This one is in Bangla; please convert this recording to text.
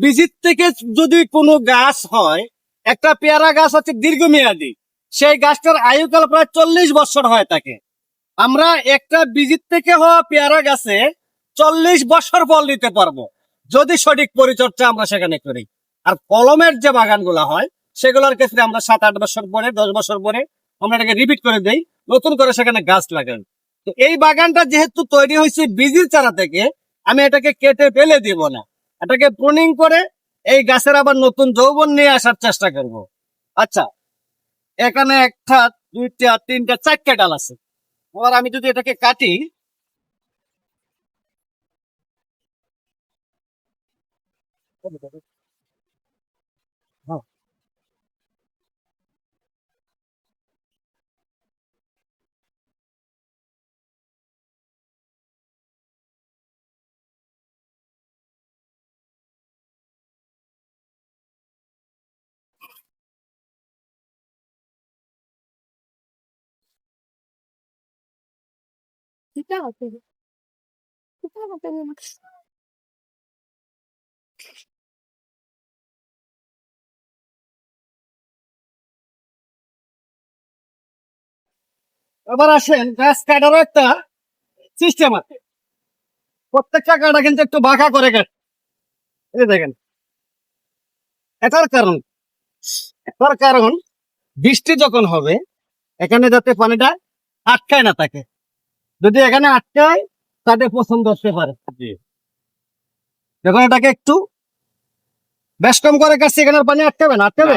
বীজের থেকে যদি কোনো গাছ হয়, একটা পেয়ারা গাছ হচ্ছে দীর্ঘমেয়াদী। সেই গাছটার আয়ুকাল প্রায় চল্লিশ বছর হয় থাকে আমরা একটা বীজের থেকে হওয়া পেয়ারা গাছে চল্লিশ বছর ফল নিতে পারব। যদি সঠিক পরিচর্যা আমরা সেখানে করি। আর কলমের যে বাগানগুলো হয়, সেগুলোর ক্ষেত্রে আমরা সাত, আট বছর পরে, দশ বছর পরে আমরা এটাকে রিপিট করে দেই, নতুন করে সেখানে গাছ লাগান তো এই বাগানটা যেহেতু তৈরি হয়েছে বীজের চারা থেকে, আমি এটাকে কেটে ফেলে দিব না। এটাকে প্রুনিং করে এই গাছের আবার নতুন যৌবন নিয়ে আসার চেষ্টা করব আচ্ছা এখানে একটা, দুইটা, তিনটা, চারটা ডাল আছে এবার আমি যদি এটাকে কাটি হ্যাঁ। Cuidado. Cuidado, tenemos. এবার আসেন গাছ একটা সিস্টেম আছে প্রত্যেকটা কাটা কিন্তু একটু বাঁকা করে কাট এই দেখেন এটার কারণ এটার কারণ বৃষ্টি যখন হবে এখানে যাতে পানিটা আটকায় না থাকে যদি এখানে আটকায় তাদের পছন্দ হতে পারে। দেখুন এটাকে একটু বেশ কম করে কাছে এখানে পানি আটকাবে না আটকাবে?